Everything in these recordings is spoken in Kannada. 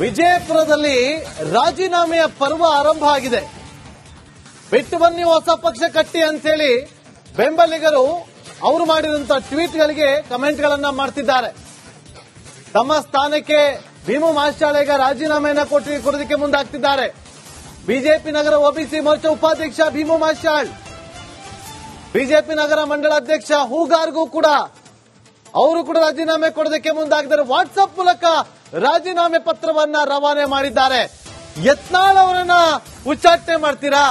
ವಿಜಯಪುರದಲ್ಲಿ ರಾಜೀನಾಮೆಯ ಪರ್ವ ಆರಂಭ ಆಗಿದೆ. ಬಿಟ್ಟು ಬನ್ನಿ ಹೊಸ ಪಕ್ಷ ಕಟ್ಟಿ ಅಂತೇಳಿ ಬೆಂಬಲಿಗರು ಅವರು ಮಾಡಿದಂತ ಟ್ವೀಟ್ಗಳಿಗೆ ಕಮೆಂಟ್ಗಳನ್ನ ಮಾಡ್ತಿದ್ದಾರೆ. ತಮ್ಮ ಸ್ಥಾನಕ್ಕೆ ಭೀಮು ಮಾಸ್ಟಾಳೆಗ ರಾಜೀನಾಮೆಯನ್ನ ಕೊಟ್ಟು ಕೊಡೋದಕ್ಕೆ ಮುಂದಾಗ್ತಿದ್ದಾರೆ. ಬಿಜೆಪಿ ನಗರ ಒಬಿಸಿ ಮೋರ್ಚಾ ಉಪಾಧ್ಯಕ್ಷ ಭೀಮು ಮಾಸ್ಟಾಳ್, ಬಿಜೆಪಿ ನಗರ ಮಂಡಳ ಅಧ್ಯಕ್ಷ ಹೂಗಾರ್ಗೂ ಕೂಡ ಅವರು ಕೂಡ ರಾಜೀನಾಮೆ ಕೊಡೋದಕ್ಕೆ ಮುಂದಾಗಿದ್ದಾರೆ ವಾಟ್ಸ್ಆಪ್ ಮೂಲಕ ರಾಜೀನಾಮೆ ಪತ್ರವನ್ನ ರವಾನೆ ಮಾಡಿದ್ದಾರೆ. ಯತ್ನಾಳ್ ಅವರನ್ನ ಉಚ್ಚಾಟನೆ ಮಾಡ್ತೀರಾ?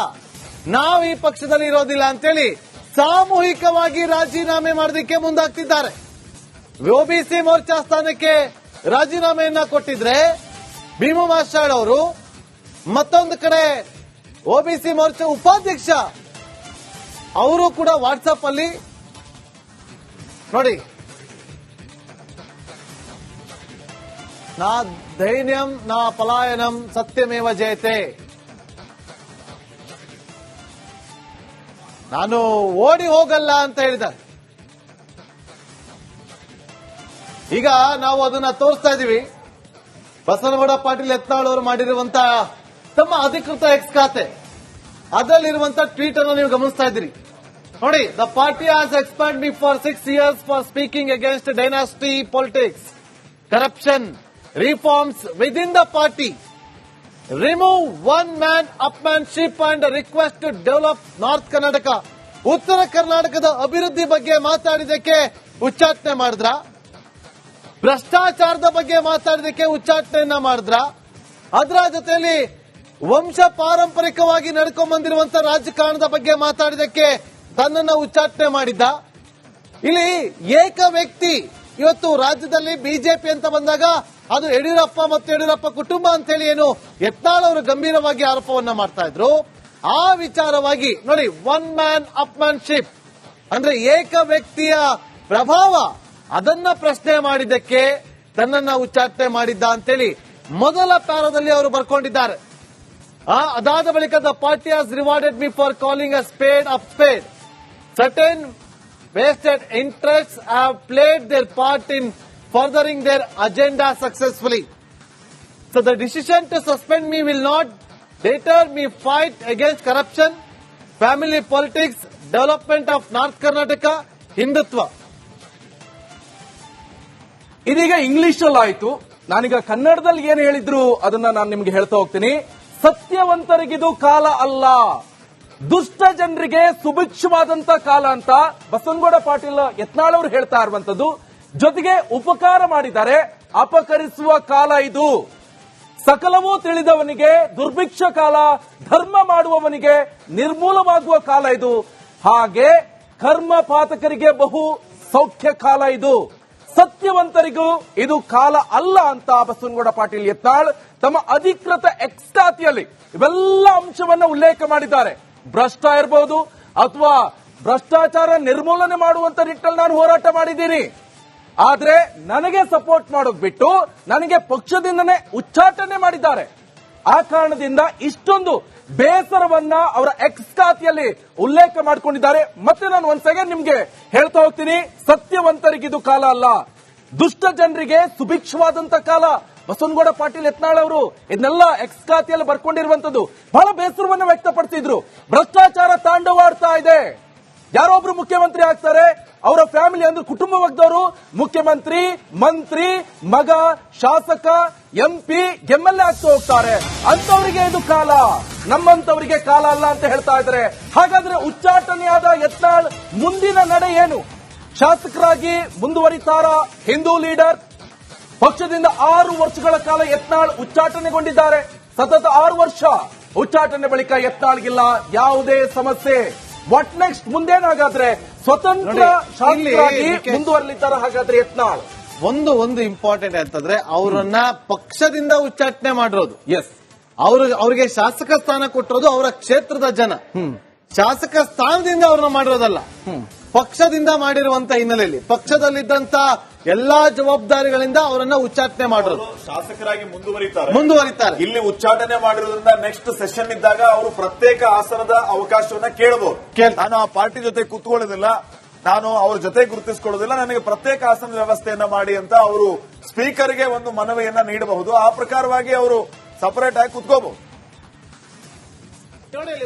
ನಾವು ಈ ಪಕ್ಷದಲ್ಲಿ ಇರೋದಿಲ್ಲ ಅಂತೇಳಿ ಸಾಮೂಹಿಕವಾಗಿ ರಾಜೀನಾಮೆ ಮಾಡೋದಕ್ಕೆ ಮುಂದಾಗ್ತಿದ್ದಾರೆ. ಒಬಿಸಿ ಮೋರ್ಚಾ ಸ್ಥಾನಕ್ಕೆ ರಾಜೀನಾಮೆಯನ್ನ ಕೊಟ್ಟಿದ್ರೆ ಭೀಮ ಮಾಸ್ಟಾಳ್ ಅವರು, ಮತ್ತೊಂದು ಕಡೆ ಒಬಿಸಿ ಮೋರ್ಚಾ ಉಪಾಧ್ಯಕ್ಷ, ಅವರು ಕೂಡ ವಾಟ್ಸಪ್ ಅಲ್ಲಿ ನೋಡಿ. ನಾ ಧೈರ್ಯಂ ನಾ ಪಲಾಯನಂ, ಸತ್ಯಮೇವ ಜಯತೆ. ನಾನು ಓಡಿ ಹೋಗಲ್ಲ ಅಂತ ಹೇಳಿದ ಈಗ ನಾವು ಅದನ್ನ ತೋರಿಸ್ತಾ ಇದೀವಿ. ಬಸನಗೌಡ ಪಾಟೀಲ್ ಯತ್ನಾಳ್ ಅವರು ಮಾಡಿರುವಂತ ತಮ್ಮ ಅಧಿಕೃತ ಎಕ್ಸ್ ಖಾತೆ. ಅದರಲ್ಲಿರುವಂತ ಟ್ವೀಟ್ ಅನ್ನು ನೀವು ಗಮನಿಸ್ತಾ ಇದ್ದೀರಿ. ನೋಡಿ the party has expand me for six years for speaking against dynasty politics corruption reforms with in the party remove one man upmanship and request to develop North Karnataka ಉತ್ತರ ಕರ್ನಾಟಕದ ಅಭಿವೃದ್ಧಿ ಬಗ್ಗೆ ಮಾತಾಡಿದಕ್ಕೆ ಉಚ್ಚಾಟನೆ ಮಾಡಿದ್ರ? ಭ್ರಷ್ಟಾಚಾರದ ಬಗ್ಗೆ ಮಾತಾಡಿದಕ್ಕೆ ಉಚ್ಚಾಟನೆಯನ್ನ ಮಾಡಿದ್ರ? ಅದರ ಜೊತೆಯಲ್ಲಿ ವಂಶ ಪಾರಂಪರಿಕವಾಗಿ ನಡ್ಕೊಂಡ್ ಬಂದಿರುವಂತ ರಾಜಕಾರಣದ ಬಗ್ಗೆ ಮಾತಾಡಿದಕ್ಕೆ ತನ್ನನ್ನ ಉಚ್ಚಾಟನೆ ಮಾಡಿದ್ದ ಇಲ್ಲಿ ಏಕ ವ್ಯಕ್ತಿ ಇವತ್ತು ರಾಜ್ಯದಲ್ಲಿ ಬಿಜೆಪಿ ಅಂತ ಬಂದಾಗ ಅದು ಯಡಿಯೂರಪ್ಪ ಮತ್ತು ಯಡಿಯೂರಪ್ಪ ಕುಟುಂಬ ಅಂತೇಳಿ ಏನು ಯತ್ನಾಳ್ ಅವರು ಗಂಭೀರವಾಗಿ ಆರೋಪವನ್ನ ಮಾಡ್ತಾ ಇದ್ರು. ಆ ವಿಚಾರವಾಗಿ ನೋಡಿ one man up man ship ಅಂದ್ರೆ ಏಕ ವ್ಯಕ್ತಿಯ ಪ್ರಭಾವ ಅದನ್ನ ಪ್ರಶ್ನೆ ಮಾಡಿದ್ದಕ್ಕೆ ತನ್ನನ್ನ ಉಚ್ಚಾಟನೆ ಮಾಡಿದ್ದ ಅಂತೇಳಿ ಮೊದಲ ಪ್ಯಾರದಲ್ಲಿ ಅವರು ಬರ್ಕೊಂಡಿದ್ದಾರೆ. ಅದಾದ ಬಳಿಕ the party has rewarded me for calling a spade up spade certain vested interest have played their part in furthering their agenda successfully. So the decision to suspend me will not deter me fight against corruption, family politics, development of North Karnataka, Hindutva. ಇದೀಗ ಇಂಗ್ಲಿಷ್ ಆಯ್ತು ನಾನೀಗ ಕನ್ನಡದಲ್ಲಿ ಏನ್ ಹೇಳಿದ್ರು ಅದನ್ನ ನಾನು ನಿಮ್ಗೆ ಹೇಳ್ತಾ ಹೋಗ್ತೀನಿ ಸತ್ಯವಂತರಿಗಿದು ಕಾಲ ಅಲ್ಲ ದುಷ್ಟ ಜನರಿಗೆ ಸುಭಿಕ್ಷವಾದಂತ ಕಾಲ ಅಂತ ಬಸವನಗೌಡ ಪಾಟೀಲ್ ಯತ್ನಾಳ್ ಅವರು ಹೇಳ್ತಾ ಇರುವಂತದ್ದು ಜೊತೆಗೆ ಉಪಕಾರ ಮಾಡಿದ್ದಾರೆ, ಅಪಕರಿಸುವ ಕಾಲ ಇದು. ಸಕಲವೂ ತಿಳಿದವನಿಗೆ, ದುರ್ಭಿಕ್ಷ ಕಾಲ, ಧರ್ಮ ಮಾಡುವವನಿಗೆ ನಿರ್ಮೂಲವಾಗುವ ಕಾಲ ಇದು. ಹಾಗೆ ಕರ್ಮ ಪಾತಕರಿಗೆ ಬಹು ಸೌಖ್ಯ ಕಾಲ ಇದು. ಸತ್ಯವಂತರಿಗೂ ಇದು ಕಾಲ ಅಲ್ಲ ಅಂತ ಬಸವನಗೌಡ ಪಾಟೀಲ್ ಯತ್ನಾಳ್ ತಮ್ಮ ಅಧಿಕೃತ ಎಕ್ಸ್ಟಾತಿಯಲ್ಲಿ ಇವೆಲ್ಲ ಅಂಶವನ್ನು ಉಲ್ಲೇಖ ಮಾಡಿದ್ದಾರೆ. ಭ್ರಷ್ಟ ಇರಬಹುದು ಅಥವಾ ಭ್ರಷ್ಟಾಚಾರ ನಿರ್ಮೂಲನೆ ಮಾಡುವಂತ ನಿಟ್ಟಲ್ಲಿ ನಾನು ಹೋರಾಟ ಮಾಡಿದ್ದೀನಿ. ಆದ್ರೆ ನನಗೆ ಸಪೋರ್ಟ್ ಮಾಡೋದ್ ಬಿಟ್ಟು ನನಗೆ ಪಕ್ಷದಿಂದನೇ ಉಚ್ಚಾಟನೆ ಮಾಡಿದ್ದಾರೆ. ಆ ಕಾರಣದಿಂದ ಇಷ್ಟೊಂದು ಬೇಸರವನ್ನ ಅವರ ಎಕ್ಸ್ ಖಾತೆಯಲ್ಲಿ ಉಲ್ಲೇಖ ಮಾಡಿಕೊಂಡಿದ್ದಾರೆ. ಮತ್ತೆ ನಾನು ಒಂದ್ ಸೆಕೆಂಡ್ ನಿಮ್ಗೆ ಹೇಳ್ತಾ ಹೋಗ್ತೀನಿ ಸತ್ಯವಂತರಿಗಿದು ಕಾಲ ಅಲ್ಲ. ದುಷ್ಟ ಜನರಿಗೆ ಸುಭಿಕ್ಷವಾದಂತ ಕಾಲ. ಬಸವನಗೌಡ ಪಾಟೀಲ್ ಯತ್ನಾಳ್ ಅವರು ಇದನ್ನೆಲ್ಲ ಎಕ್ಸ್ ಖಾತೆಯಲ್ಲಿ ಬರ್ಕೊಂಡಿರುವಂತದ್ದು ಬಹಳ ಬೇಸರವನ್ನು ವ್ಯಕ್ತಪಡಿಸಿದ್ರು. ಭ್ರಷ್ಟಾಚಾರ ತಾಂಡವಾಡ್ತಾ ಇದೆ. ಯಾರೊಬ್ರು ಮುಖ್ಯಮಂತ್ರಿ ಆಗ್ತಾರೆ, ಅವರ ಫ್ಯಾಮಿಲಿ ಅಂದ್ರೆ ಕುಟುಂಬ ವರ್ಗದವರು ಮುಖ್ಯಮಂತ್ರಿ, ಮಂತ್ರಿ, ಮಗ, ಶಾಸಕ ಎಂಪಿ ಎಂಎಲ್ಎ ಆಗ್ತಾ ಹೋಗ್ತಾರೆ. ಅಂತವರಿಗೆ ಇದು ಕಾಲ. ನಮ್ಮಂತವರಿಗೆ ಕಾಲ ಅಲ್ಲ ಅಂತ ಹೇಳ್ತಾ ಇದ್ದಾರೆ. ಹಾಗಾದ್ರೆ ಉಚ್ಚಾಟನೆಯಾದ ಯತ್ನಾಳ್ ಮುಂದಿನ ನಡೆ ಏನು? ಶಾಸಕರಾಗಿ ಮುಂದುವರಿತಾರ ಹಿಂದೂ ಲೀಡರ್? ಪಕ್ಷದಿಂದ ಆರು ವರ್ಷಗಳ ಕಾಲ ಯತ್ನಾಳ್ ಉಚ್ಚಾಟನೆಗೊಂಡಿದ್ದಾರೆ. ಸತತ ಆರು ವರ್ಷ ಉಚ್ಚಾಟನೆ ಬಳಿಕ ಯತ್ನಾಳ್ಗಿಲ್ಲ. ಯಾವುದೇ ಸಮಸ್ಯೆ. ವಾಟ್ ನೆಕ್ಸ್ಟ್ ಮುಂದೇನಾಗಾದ್ರೆ ಸ್ವತಂತ್ರ ಶಾಂತಿಯಾಗಿ ಮುಂದುವರಲಿದ್ದಾರ ಹಾಗಾದ್ರೆ ಯತ್ನಾಳ್. ಒಂದು ಒಂದು ಇಂಪಾರ್ಟೆಂಟ್ ಅಂತಂದ್ರೆ ಅವರನ್ನ ಪಕ್ಷದಿಂದ ಉಚ್ಚಾಟನೆ ಮಾಡಿರೋದು. ಎಸ್ ಅವರು ಅವರಿಗೆ ಶಾಸಕ ಸ್ಥಾನ ಕೊಟ್ಟಿರೋದು ಅವರ ಕ್ಷೇತ್ರದ ಜನ. ಶಾಸಕ ಸ್ಥಾನದಿಂದ ಅವ್ರನ್ನ ಮಾಡಿರೋದಲ್ಲ. ಪಕ್ಷದಿಂದ ಮಾಡಿರುವಂತ ಹಿನ್ನೆಲೆಯಲ್ಲಿ ಪಕ್ಷದಲ್ಲಿದ್ದಂತ ಎಲ್ಲಾ ಜವಾಬ್ದಾರಿಗಳಿಂದ ಅವರನ್ನ ಉಚ್ಚಾಟನೆ ಮಾಡಿರೋದು. ಶಾಸಕರಾಗಿ ಮುಂದುವರಿತಾರೆ. ಮುಂದುವರಿತಾರೆ. ಇಲ್ಲಿ ಉಚ್ಚಾಟನೆ ಮಾಡಿರೋದ್ರಿಂದ ನೆಕ್ಸ್ಟ್ ಸೆಷನ್ ಇದ್ದಾಗ ಅವರು ಪ್ರತ್ಯೇಕ ಆಸನದ ಅವಕಾಶವನ್ನ ಕೇಳಬಹುದು. ನಾನು ಆ ಪಾರ್ಟಿ ಜೊತೆ ಕೂತ್ಕೊಳ್ಳೋದಿಲ್ಲ. ನಾನು ಅವ್ರ ಜೊತೆ ಗುರುತಿಸ್ಕೊಳ್ಳೋದಿಲ್ಲ. ನನಗೆ ಪ್ರತ್ಯೇಕ ಆಸನ ವ್ಯವಸ್ಥೆಯನ್ನ ಮಾಡಿ ಅಂತ ಅವರು ಸ್ಪೀಕರ್ಗೆ ಒಂದು ಮನವಿಯನ್ನ ನೀಡಬಹುದು. ಆ ಪ್ರಕಾರವಾಗಿ ಅವರು ಸಪರೇಟ್ ಆಗಿ ಕುತ್ಕೋಬಹುದು.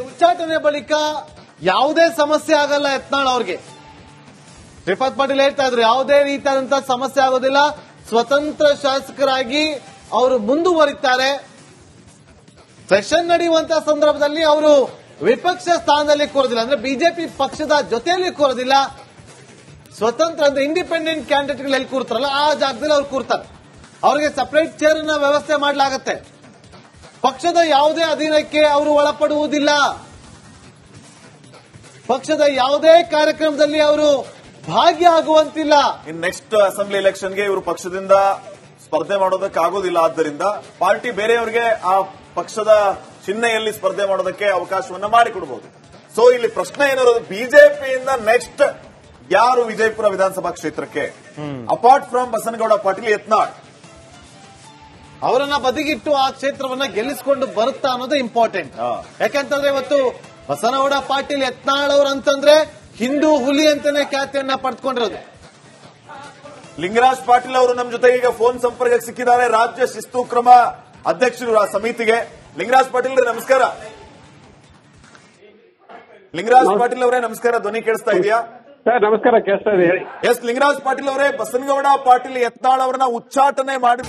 ಉಚ್ಚಾಟನೆ ಬಳಿಕ ಯಾವುದೇ ಸಮಸ್ಯೆ ಆಗಲ್ಲ ಯತ್ನಾಳ್ ಅವ್ರಿಗೆ. ಶ್ರೀಪಾದ್ ಪಾಟೀಲ್ ಹೇಳ್ತಾ ಇದ್ರು, ಯಾವುದೇ ರೀತಿಯಾದಂತಹ ಸಮಸ್ಯೆ ಆಗೋದಿಲ್ಲ. ಸ್ವತಂತ್ರ ಶಾಸಕರಾಗಿ ಅವರು ಮುಂದುವರಿತಾರೆ. ಸೆಷನ್ ನಡೆಯುವಂತಹ ಸಂದರ್ಭದಲ್ಲಿ ಅವರು ವಿಪಕ್ಷ ಸ್ಥಾನದಲ್ಲಿ ಕೂರೋದಿಲ್ಲ. ಅಂದ್ರೆ ಬಿಜೆಪಿ ಪಕ್ಷದ ಜೊತೆಯಲ್ಲಿ ಕೂರೋದಿಲ್ಲ. ಸ್ವತಂತ್ರ ಅಂದ್ರೆ ಇಂಡಿಪೆಂಡೆಂಟ್ ಕ್ಯಾಂಡಿಡೇಟ್ಗಳು ಎಲ್ಲಿ ಕೂರ್ತಾರಲ್ಲ, ಆ ಜಾಗದಲ್ಲಿ ಅವ್ರು ಕೂರ್ತಾರೆ. ಅವರಿಗೆ ಸಪರೇಟ್ ಚೇರ್ನ ವ್ಯವಸ್ಥೆ ಮಾಡಲಾಗತ್ತೆ. ಪಕ್ಷದ ಯಾವುದೇ ಅಧೀನಕ್ಕೆ ಅವರು ಒಳಪಡುವುದಿಲ್ಲ. ಪಕ್ಷದ ಯಾವುದೇ ಕಾರ್ಯಕ್ರಮದಲ್ಲಿ ಅವರು ಭಾಗಿಯಾಗುವಂತಿಲ್ಲ ಇನ್ ನೆಕ್ಸ್ಟ್ ಅಸೆಂಬ್ಲಿ ಎಲೆಕ್ಷನ್ಗೆ ಇವರು ಪಕ್ಷದಿಂದ ಸ್ಪರ್ಧೆ ಮಾಡೋದಕ್ಕೆ ಆಗೋದಿಲ್ಲ ಆದ್ದರಿಂದ ಪಾರ್ಟಿ ಬೇರೆಯವರಿಗೆ ಆ ಪಕ್ಷದ ಚಿಹ್ನೆಯಲ್ಲಿ ಸ್ಪರ್ಧೆ ಮಾಡೋದಕ್ಕೆ ಅವಕಾಶವನ್ನ ಮಾಡಿಕೊಡಬಹುದು ಸೊ ಇಲ್ಲಿ ಪ್ರಶ್ನೆ ಏನಿರೋದು ಬಿಜೆಪಿಯಿಂದ ನೆಕ್ಸ್ಟ್ ಯಾರು ವಿಜಯಪುರ ವಿಧಾನಸಭಾ ಕ್ಷೇತ್ರಕ್ಕೆ? Apart from Basanagouda Patil Yatnal. ಅವರನ್ನ ಬದಿಗಿಟ್ಟು ಆ ಕ್ಷೇತ್ರವನ್ನ ಗೆಲ್ಲಿಸಿಕೊಂಡು ಬರುತ್ತಾ ಅನ್ನೋದು ಇಂಪಾರ್ಟೆಂಟ್. ಯಾಕಂತಂದ್ರೆ ಇವತ್ತು ಬಸನಗೌಡ ಪಾಟೀಲ್ ಯತ್ನಾಳ್ ಅವರು ಅಂತಂದ್ರೆ ಹಿಂದೂ ಹುಲಿ ಅಂತಾನೆ ಖ್ಯಾತಿಯನ್ನ ಪಡೆದುಕೊಂಡಿರೋದು ಲಿಂಗರಾಜ್ ಪಾಟೀಲ್ ಅವರು ನಮ್ಮ ಜೊತೆ ಈಗ ಫೋನ್ ಸಂಪರ್ಕಕ್ಕೆ ಸಿಕ್ಕಿದ್ದಾರೆ. ರಾಜ್ಯ ಶಿಸ್ತು ಕ್ರಮ ಅಧ್ಯಕ್ಷರು ಆ ಸಮಿತಿಗೆ. ಲಿಂಗರಾಜ್ ಪಾಟೀಲ್ ರೇ ನಮಸ್ಕಾರ. ಲಿಂಗರಾಜ್ ಪಾಟೀಲ್ ಅವರೇ ನಮಸ್ಕಾರ. ಧ್ವನಿ ಕೇಳಿಸ್ತಾ ಇದೆಯಾ? ಸರ್ ನಮಸ್ಕಾರ ಕೇಳಿಸ್ತಾ ಇದೆ ಹೇಳಿ. ಎಸ್ ಲಿಂಗರಾಜ್ ಪಾಟೀಲ್ ಅವರೇ ಬಸನಗೌಡ ಪಾಟೀಲ್ ಯತ್ನಾಳ್ ಅವರನ್ನ ಉಚ್ಚಾಟನೆ ಮಾಡಿ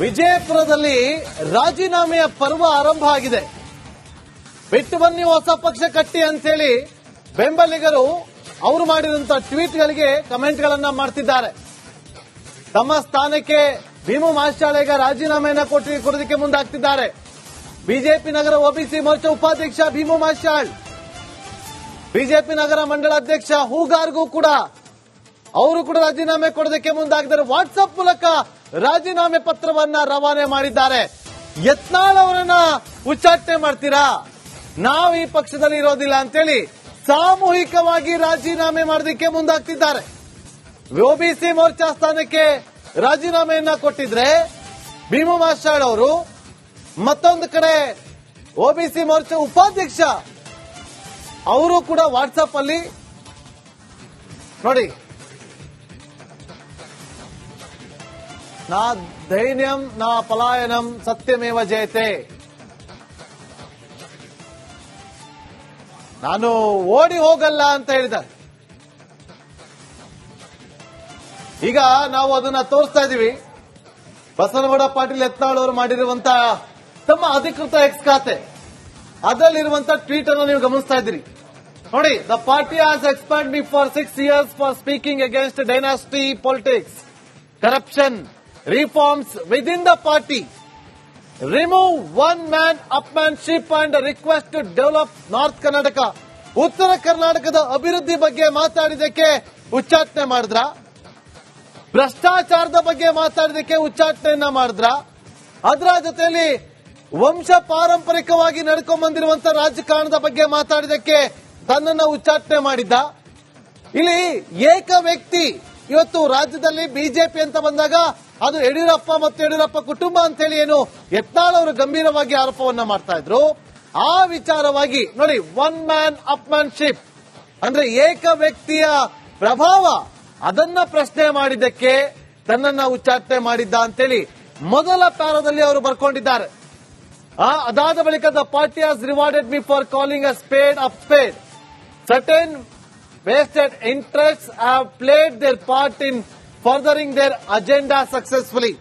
ವಿಜಯಪುರದಲ್ಲಿ ರಾಜೀನಾಮೆಯ ಪರ್ವ ಆರಂಭ ಆಗಿದೆ. ಬಿಟ್ಟು ಬನ್ನಿ ಹೊಸ ಪಕ್ಷ ಕಟ್ಟಿ ಅಂತೇಳಿ ಬೆಂಬಲಿಗರು ಅವರು ಮಾಡಿದಂತ ಟ್ವೀಟ್ಗಳಿಗೆ ಕಮೆಂಟ್ಗಳನ್ನ ಮಾಡ್ತಿದ್ದಾರೆ. ತಮ್ಮ ಸ್ಥಾನಕ್ಕೆ ಭೀಮು ಮಾಶಾಳೆಗ ರಾಜೀನಾಮೆಯನ್ನ ಕೊಟ್ಟು ಕೊಡೋದಕ್ಕೆ ಮುಂದಾಗ್ತಿದ್ದಾರೆ. ಬಿಜೆಪಿ ನಗರ ಒಬಿಸಿ ಮೋರ್ಚಾ ಉಪಾಧ್ಯಕ್ಷ ಭೀಮು ಮಾಶಾಳ್ ಬಿಜೆಪಿ ನಗರ ಮಂಡಳ ಅಧ್ಯಕ್ಷ ಹೂಗಾರ್ಗೂ ಕೂಡ ಅವರು ಕೂಡ ರಾಜೀನಾಮೆ ಕೊಡೋದಕ್ಕೆ ಮುಂದಾಗಿದ್ದಾರೆ ವಾಟ್ಸ್ಆಪ್ ಮೂಲಕ ರಾಜೀನಾಮೆ ಪತ್ರವನ್ನ ರವಾನೆ ಮಾಡಿದ್ದಾರೆ. ಯತ್ನಾಳ್ ಅವರನ್ನ ಉಚ್ಚಾಟನೆ ಮಾಡ್ತೀರಾ? ನಾವು ಈ ಪಕ್ಷದಲ್ಲಿ ಇರೋದಿಲ್ಲ ಅಂತೇಳಿ ಸಾಮೂಹಿಕವಾಗಿ ರಾಜೀನಾಮೆ ಮಾಡೋದಕ್ಕೆ ಮುಂದಾಗ್ತಿದ್ದಾರೆ. ಒಬಿಸಿ ಮೋರ್ಚಾ ಸ್ಥಾನಕ್ಕೆ ರಾಜೀನಾಮೆಯನ್ನ ಕೊಟ್ಟಿದ್ರೆ ಭೀಮು ಮಾಸ್ಟಾಳ್ ಅವರು ಮತ್ತೊಂದು ಕಡೆ ಒಬಿಸಿ ಮೋರ್ಚಾ ಉಪಾಧ್ಯಕ್ಷ ಅವರು ಕೂಡ ವಾಟ್ಸಪ್ ಅಲ್ಲಿ ನೋಡಿ. ನಾ ದೈನ್ಯಂ ನಾ ಪಲಾಯನಂ ಸತ್ಯಮೇವ ಜಯತೆ. ನಾನು ಓಡಿ ಹೋಗಲ್ಲ ಅಂತ ಹೇಳಿದ್ದಾರೆ. ಈಗ ನಾವು ಅದನ್ನ ತೋರಿಸ್ತಾ ಇದೀವಿ ಬಸವನಗೌಡ ಪಾಟೀಲ್ ಯತ್ನಾಳ್ ಅವರು ಮಾಡಿರುವಂತ ತಮ್ಮ ಅಧಿಕೃತ ಎಕ್ಸ್ ಖಾತೆ. ಅದರಲ್ಲಿರುವಂತ ಟ್ವೀಟ್ ಅನ್ನು ನೀವು ಗಮನಿಸ್ತಾ ಇದ್ದೀರಿ. ನೋಡಿ the party has expand me for six years for speaking against dynasty politics corruption reforms with in the party remove one man upmanship and request to develop North Karnataka ಉತ್ತರ ಕರ್ನಾಟಕದ ಅಭಿವೃದ್ಧಿ ಬಗ್ಗೆ ಮಾತಾಡಿದಕ್ಕೆ ಉಚ್ಚಾಟನೆ ಮಾಡಿದ್ರ? ಭ್ರಷ್ಟಾಚಾರದ ಬಗ್ಗೆ ಮಾತಾಡಿದಕ್ಕೆ ಉಚ್ಚಾಟನೆಯನ್ನ ಮಾಡಿದ್ರ? ಅದರ ಜೊತೆಯಲ್ಲಿ ವಂಶ ಪಾರಂಪರಿಕವಾಗಿ ನಡ್ಕೊಂಡ್ ಬಂದಿರುವಂತ ರಾಜಕಾರಣದ ಬಗ್ಗೆ ಮಾತಾಡಿದಕ್ಕೆ ತನ್ನನ್ನ ಉಚ್ಚಾಟನೆ ಮಾಡಿದ್ದ ಇಲ್ಲಿ ಏಕ ವ್ಯಕ್ತಿ ಇವತ್ತು ರಾಜ್ಯದಲ್ಲಿ ಬಿಜೆಪಿ ಅಂತ ಬಂದಾಗ ಅದು ಯಡಿಯೂರಪ್ಪ ಮತ್ತು ಯಡಿಯೂರಪ್ಪ ಕುಟುಂಬ ಅಂತೇಳಿ ಏನು ಯತ್ನಾಳ್ ಅವರು ಗಂಭೀರವಾಗಿ ಆರೋಪವನ್ನ ಮಾಡ್ತಾ ಇದ್ರು. ಆ ವಿಚಾರವಾಗಿ ನೋಡಿ one man up man ship ಅಂದ್ರೆ ಏಕ ವ್ಯಕ್ತಿಯ ಪ್ರಭಾವ ಅದನ್ನ ಪ್ರಶ್ನೆ ಮಾಡಿದ್ದಕ್ಕೆ ತನ್ನನ್ನ ಉಚ್ಚಾಟನೆ ಮಾಡಿದ್ದ ಅಂತೇಳಿ ಮೊದಲ ಪ್ಯಾರದಲ್ಲಿ ಅವರು ಬರ್ಕೊಂಡಿದ್ದಾರೆ. ಅದಾದ ಬಳಿಕ the party has rewarded me for calling a spade up spade certain vested interest have played their part in furthering their agenda successfully.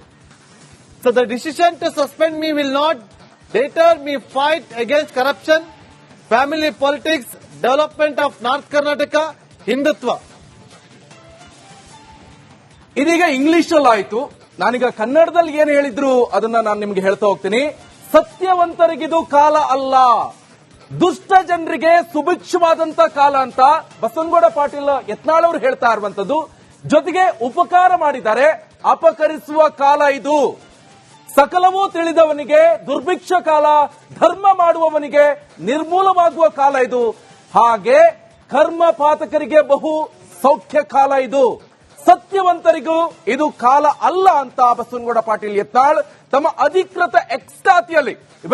So the decision to suspend me will not deter me fight against corruption, family politics, development of North Karnataka, Hindutva. ಇದೀಗ ಇಂಗ್ಲಿಷ್ ಆಯ್ತು ನಾನೀಗ ಕನ್ನಡದಲ್ಲಿ ಏನ್ ಹೇಳಿದ್ರು ಅದನ್ನ ನಾನು ನಿಮ್ಗೆ ಹೇಳ್ತಾ ಹೋಗ್ತೀನಿ ಸತ್ಯವಂತರಿಗಿದು ಕಾಲ ಅಲ್ಲ ದುಷ್ಟ ಜನರಿಗೆ ಸುಭಿಕ್ಷವಾದಂತ ಕಾಲ ಅಂತ ಬಸವನಗೌಡ ಪಾಟೀಲ್ ಯತ್ನಾಳ್ ಅವರು ಹೇಳ್ತಾ ಇರುವಂತದ್ದು ಜೊತೆಗೆ ಉಪಕಾರ ಮಾಡಿದ್ದಾರೆ, ಅಪಕರಿಸುವ ಕಾಲ ಇದು. ಸಕಲವೂ ತಿಳಿದವನಿಗೆ, ದುರ್ಭಿಕ್ಷ ಕಾಲ, ಧರ್ಮ ಮಾಡುವವನಿಗೆ ನಿರ್ಮೂಲವಾಗುವ ಕಾಲ ಇದು. ಹಾಗೆ ಕರ್ಮ ಪಾತಕರಿಗೆ ಬಹು ಸೌಖ್ಯ ಕಾಲ ಇದು. ಸತ್ಯವಂತರಿಗೂ ಇದು ಕಾಲ ಅಲ್ಲ ಅಂತ ಬಸವನಗೌಡ ಪಾಟೀಲ್ ಯತ್ನಾಳ್ ತಮ್ಮ ಅಧಿಕೃತ ಎಕ್ಸ್ಟಾತಿಯಲ್ಲಿ.